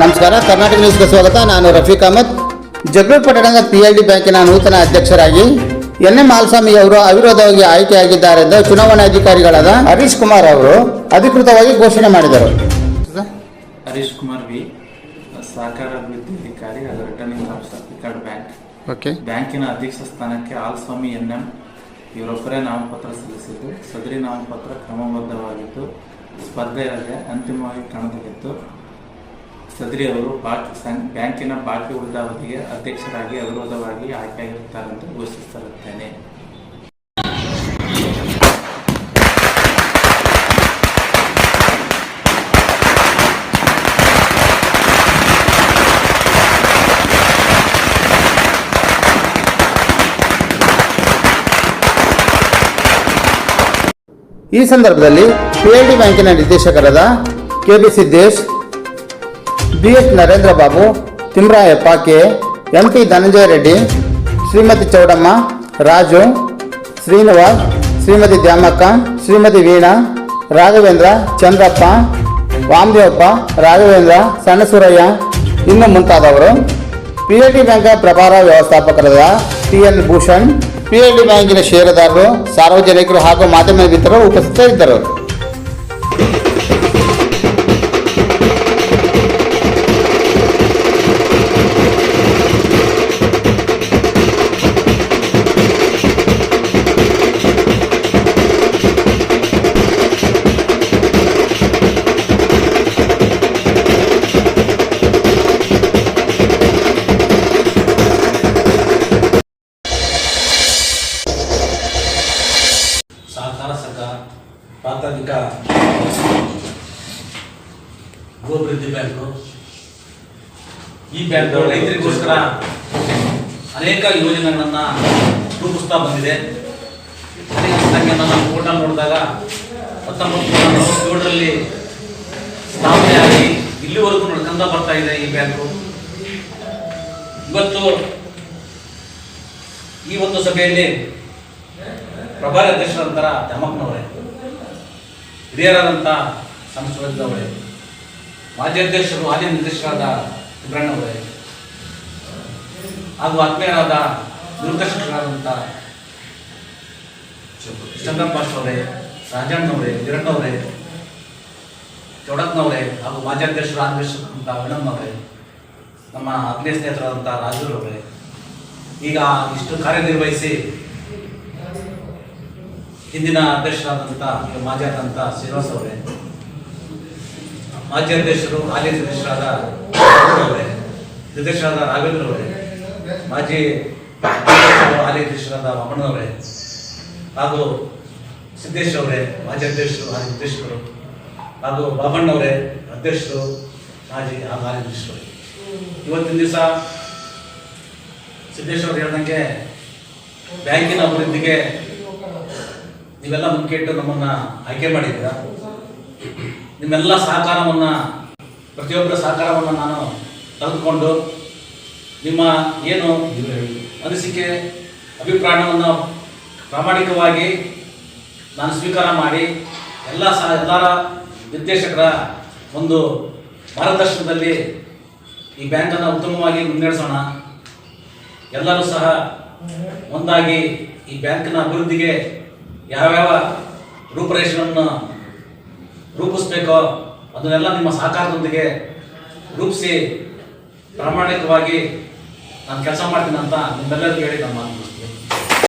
ನಮಸ್ಕಾರ ಕರ್ನಾಟಕ ನ್ಯೂಸ್ಗೆ ಸ್ವಾಗತ. ನಾನು ರಫೀಕ್ ಅಹಮದ್. ಜಗಳೂರು ಪಟ್ಟಣದ ಪಿ ಎಲ್ ಡಿ ಬ್ಯಾಂಕಿನ ನೂತನ ಅಧ್ಯಕ್ಷರಾಗಿ ಎನ್ ಎಂ ಮಾಲ್ಸ್ವಾಮಿ ಅವರು ಅವಿರೋಧವಾಗಿ ಆಯ್ಕೆಯಾಗಿದ್ದಾರೆ ಎಂದು ಚುನಾವಣಾಧಿಕಾರಿಗಳಾದ ಹರೀಶ್ ಕುಮಾರ್ ಅವರು ಅಧಿಕೃತವಾಗಿ ಘೋಷಣೆ ಮಾಡಿದರು. ಹರೀಶ್ ಕುಮಾರ್ ವಿ ಸಹಕಾರ ಅಭಿವೃದ್ಧಿ ಅಧಿಕಾರಿ returning officer PCARD bank. Okay. ಬ್ಯಾಂಕಿನ ಅಧ್ಯಕ್ಷ ಸ್ಥಾನಕ್ಕೆ ಆಲ್ಸ್ವಾಮಿ ಎನ್ ಎಂ ಇವರೊಬ್ಬರೇ ನಾಮಪತ್ರ ಸಲ್ಲಿಸಿದ್ದು. ಸದರಿ ನಾಮಪತ್ರ ಕ್ರಮಬದ್ಧವಾಗಿದ್ದು ಸ್ಪರ್ಧೆಯಲ್ಲಿ ಅಂತಿಮವಾಗಿ ಕಣದಲ್ಲಿದ್ದು ಸದರಿ ಅವರು ಬಾಕಿ ಬ್ಯಾಂಕಿನ ಬಾಕಿ ಉಳಿದ ಅವಧಿಗೆ ಅಧ್ಯಕ್ಷರಾಗಿ, ಅವಿರೋಧವಾಗಿ ಆಯ್ಕೆಯಾಗಿರುತ್ತಾರೆಂದು ಘೋಷಿಸುತ್ತಾರೆ ಈ ಸಂದರ್ಭದಲ್ಲಿ ಪಿಎಲ್ಡಿ ಬ್ಯಾಂಕಿನ ನಿರ್ದೇಶಕರಾದ K B Siddesh B S Narendra Babu, Timrayappa K M P Dhananjaya Reddy, Shrimati Chowdamma, Raju, Srinivas, Shrimati Dyamakka, Shrimati Veena, Raghavendra Chandrappa, Vamadevappa, Raghavendra Sannasurayya ಇನ್ನು ಮುಂತಾದವರು. ಪಿ ಎಲ್ ಡಿ ಬ್ಯಾಂಕ್ನ ಪ್ರಭಾರ ವ್ಯವಸ್ಥಾಪಕರಾದ T N Bhushan, P L D ಬ್ಯಾಂಕಿನ ಷೇರುದಾರರು, ಸಾರ್ವಜನಿಕರು ಹಾಗೂ ಮಾಧ್ಯಮ ಮಿತ್ರರು ಉಪಸ್ಥಿತರಿದ್ದರು. ಪ್ರಾಥಮಿಕ ಬ್ಯಾಂಕ್ ಈ ಬ್ಯಾಂಕ್ ರೈತರಿಗೋಸ್ಕರ ಅನೇಕ ಯೋಜನೆಗಳನ್ನು ರೂಪಿಸ್ತಾ ಬಂದಿದೆ ನನಗೆ ನಾವು ಫೋಟೋ ನೋಡಿದಾಗ ಹತ್ತೊಂಬತ್ತು ನೂರ ನಲವತ್ತೇಳರಲ್ಲಿ ಸ್ಥಾಪನೆಯಾಗಿ ಇಲ್ಲಿವರೆಗೂ ನಡ್ಕೊಂಡ ಬರ್ತಾ ಇದೆ ಈ ಬ್ಯಾಂಕು ಇವತ್ತು ಈ ಒಂದು ಸಭೆಯಲ್ಲಿ ಪ್ರಭಾರಿ ಅಧ್ಯಕ್ಷರಾದಂಥ ದ್ಯಾಮಪ್ಪನವರೇ ಹಿರಿಯರಾದಂಥ ಸಂಸ್ಥೆ ಮಾಜಿ ಅಧ್ಯಕ್ಷರು ಮಾಜಿ ನಿರ್ದೇಶಕರಾದ ಸುಬ್ರಹ್ಮಣ್ಯವರೇ ಹಾಗೂ ಆತ್ಮೀಯರಾದ ನಿರ್ದೇಶಕರಾದಂಥ ಚಂದ್ರಪ್ಪ ಅವರೇ ರಾಜಣ್ಣವರೇ ಹಿರಣ್ಣವರೇ ಚೌಡತ್ನವರೇ ಹಾಗೂ ಮಾಜಿ ಅಧ್ಯಕ್ಷರು ಅನ್ವೇಷಕರಂತ ಅಣ್ಣಮ್ಮವರೇ ನಮ್ಮ ಅಗ್ನಿ ಸ್ನೇಹಿತರಾದಂಥ ರಾಜೂರವರೇ, ಈಗ ಇಷ್ಟು ಕಾರ್ಯನಿರ್ವಹಿಸಿ ಹಿಂದಿನ ಅಧ್ಯಕ್ಷರಾದಂಥ ಮಾಜಿ ಆದಂಥ ಶ್ರೀನಿವಾಸ್ ಅವರೇ, ಮಾಜಿ ಅಧ್ಯಕ್ಷರು ಹಾಲಿ ಅಧ್ಯಕ್ಷರಾದ ಅವರೇ ಅಧ್ಯಕ್ಷರಾದ ರಾಘವೇಂದ್ರ ಅವರೇ, ಮಾಜಿ ಹಾಲಿ ಅಧ್ಯಕ್ಷರಾದ ಮಮ್ಮಣ್ಣವರೇ ಹಾಗೂ ಸಿದ್ದೇಶ್ ಅವರೇ, ಮಾಜಿ ಅಧ್ಯಕ್ಷರು ಹಾಲಿ ಅಧ್ಯಕ್ಷರು ಹಾಗೂ ಬಾಬಣ್ಣವರೇ ಅಧ್ಯಕ್ಷರು, ಮಾಜಿ ಹಾಲಿ ಅಧ್ಯಕ್ಷರು. ಇವತ್ತಿನ ದಿವಸ ಸಿದ್ದೇಶ್ ಅವರು ಹೇಳ್ದಂಗೆ ಬ್ಯಾಂಕಿನ ಅಭಿವೃದ್ಧಿಗೆ ನೀವೆಲ್ಲ ಮುಂಕೆಟ್ಟು ನಮ್ಮನ್ನ ಆಯ್ಕೆ ಮಾಡಿದ್ದೀರಾ? ನಿಮ್ಮೆಲ್ಲ ಸಹಕಾರವನ್ನ, ಪ್ರತಿಯೊಬ್ಬರ ಸಹಕಾರವನ್ನು ನಾನು ತೆಗೆದುಕೊಂಡು ನಿಮ್ಮ ಏನು ಅನಿಸಿಕೆ, ಅಭಿಪ್ರಾಯವನ್ನು ಪ್ರಾಮಾಣಿಕವಾಗಿ ನಾನು ಸ್ವೀಕಾರ ಮಾಡಿ ಎಲ್ಲ ಸಹ ಎಲ್ಲರ ನಿರ್ದೇಶಕರ ಒಂದು ಮಾರ್ಗದರ್ಶನದಲ್ಲಿ ಈ ಬ್ಯಾಂಕನ್ನು ಉತ್ತಮವಾಗಿ ಮುನ್ನಡೆಸೋಣ. ಎಲ್ಲರೂ ಸಹ ಒಂದಾಗಿ ಈ ಬ್ಯಾಂಕ್ನ ಅಭಿವೃದ್ಧಿಗೆ ಯಾವ್ಯಾವ ರೂಪರೇಷೆಯನ್ನು ರೂಪಿಸ್ಬೇಕೋ ಅದನ್ನೆಲ್ಲ ನಿಮ್ಮ ಸಹಕಾರದೊಂದಿಗೆ ರೂಪಿಸಿ ಪ್ರಾಮಾಣಿಕವಾಗಿ ನಾನು ಕೆಲಸ ಮಾಡ್ತೀನಿ ಅಂತ ನಿಮ್ಮೆಲ್ಲರಿಗೂ ಹೇಳಿ ಮುಗಿಸ್ತೀನಿ.